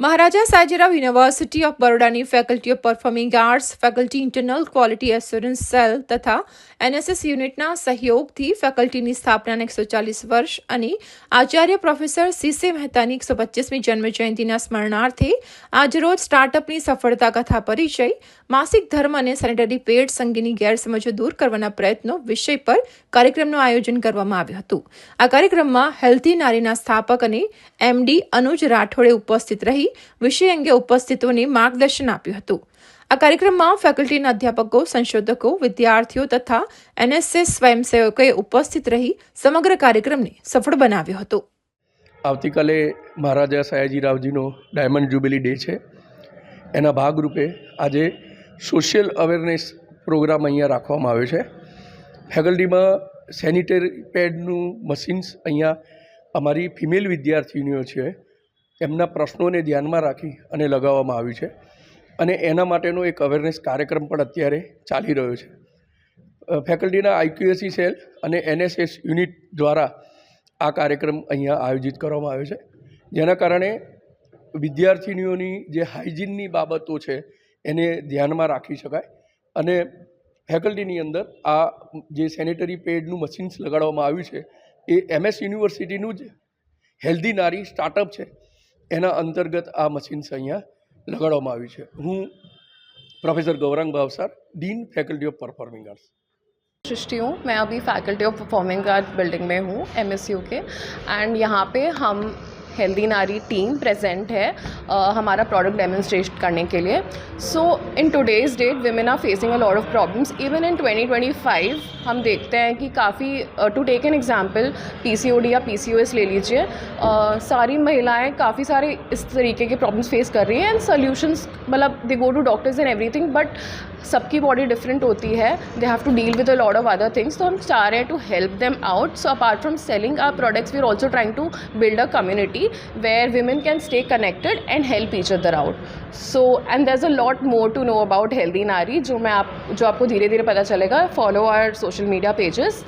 Maharaja Sayajirao university of બરોડાની faculty of performing arts, faculty internal quality assurance cell તથા NSS યુનિટના સહયોગથી ફેકલ્ટીની સ્થાપનાને એકસો ચાલીસ વર્ષ અને આચાર્ય પ્રોફેસર સીસે મહેતાની એકસો પચીસમી જન્મજયંતિના સ્મરણાર્થે આજરોજ સ્ટાર્ટઅપની સફળતા કથા પરિચય, માસિક ધર્મ અને સેનેટરી પેડ અંગેની ગેરસમજો દૂર કરવાના પ્રયત્નો વિષય પર કાર્યક્રમનું આયોજન કરવામાં આવ્યું હતું. આ કાર્યક્રમમાં હેલ્ધી નારીના સ્થાપક અને એમડી અનુજ રાઠોડે ઉપસ્થિત રહી વિષય અંગે ઉપસ્થિતોને માર્ગદર્શન આપ્યું હતું. આ કાર્યક્રમમાં ફેકલ્ટીના અધ્યાપકો, સંશોધકો, વિદ્યાર્થીઓ તથા એનએસએસ સ્વયંસેવકોએ ઉપસ્થિત રહી સમગ્ર કાર્યક્રમને સફળ બનાવ્યો હતો. આવતીકાલે મહારાજા સયાજીરાવજીનો ડાયમંડ જ્યુબિલી ડે છે. એના ભાગરૂપે આજે સોશિયલ અવેરનેસ પ્રોગ્રામ અહીંયા રાખવામાં આવ્યો છે. ફેકલ્ટીમાં સેનિટરી પેડનું મશીન્સ અહીંયા અમારી ફિમેલ વિદ્યાર્થીનીઓ છે. એમના પ્રશ્નોને ધ્યાનમાં રાખી અને લગાવવામાં આવ્યું છે. અને એના માટેનો એક અવેરનેસ કાર્યક્રમ પણ અત્યારે ચાલી રહ્યો છે. ફેકલ્ટીના આઈક્યુએસી સેલ અને એનએસએસ યુનિટ દ્વારા આ કાર્યક્રમ અહીંયા આયોજિત કરવામાં આવ્યો છે. જેના કારણે વિદ્યાર્થીનીઓની જે હાઇજીનની બાબતો છે એને ધ્યાનમાં રાખી શકાય. અને ફેકલ્ટીની અંદર આ જે સેનેટરી પેડનું મશીન્સ લગાડવામાં આવ્યું છે, એ એમએસ યુનિવર્સિટીનું જ હેલ્ધી નારી સ્ટાર્ટઅપ છે. એના અંતર્ગત આ મશીન્સ અહીંયા લગાડવામાં આવ્યું છે હું professor Gaurang Bhavsar dean faculty of performing arts Srishti हूँ मैं अभी faculty of performing art building में हूँ एम के एंड यहाँ पे हम हेल्दी नारी टीम प्रेजेंट है अ, हमारा प्रोडक्ट डेमोन्स्ट्रेट करने के लिए। So in today's date women are facing a lot of problems even in 2025 हम देखते हैं कि काफ़ी to take an example PCOD या पीसीओएस ले लीजिए अ, सारी महिलाएँ काफ़ी सारे इस तरीके के प्रॉब्लम्स फेस कर रही हैं एंड सोल्यूशंस मतलब they go to doctors and everything but सबकी बॉडी डिफरेंट होती है। They have to deal with a lot of other things तो हम चाह रहे हैं to help them out so apart from selling our products we are also trying to build a community where women can stay connected and help each other out so and there a lot more to know about healthy Nari जो मैं आप, जो आपको धीरे धीरे पता चलेगा follow our social media pages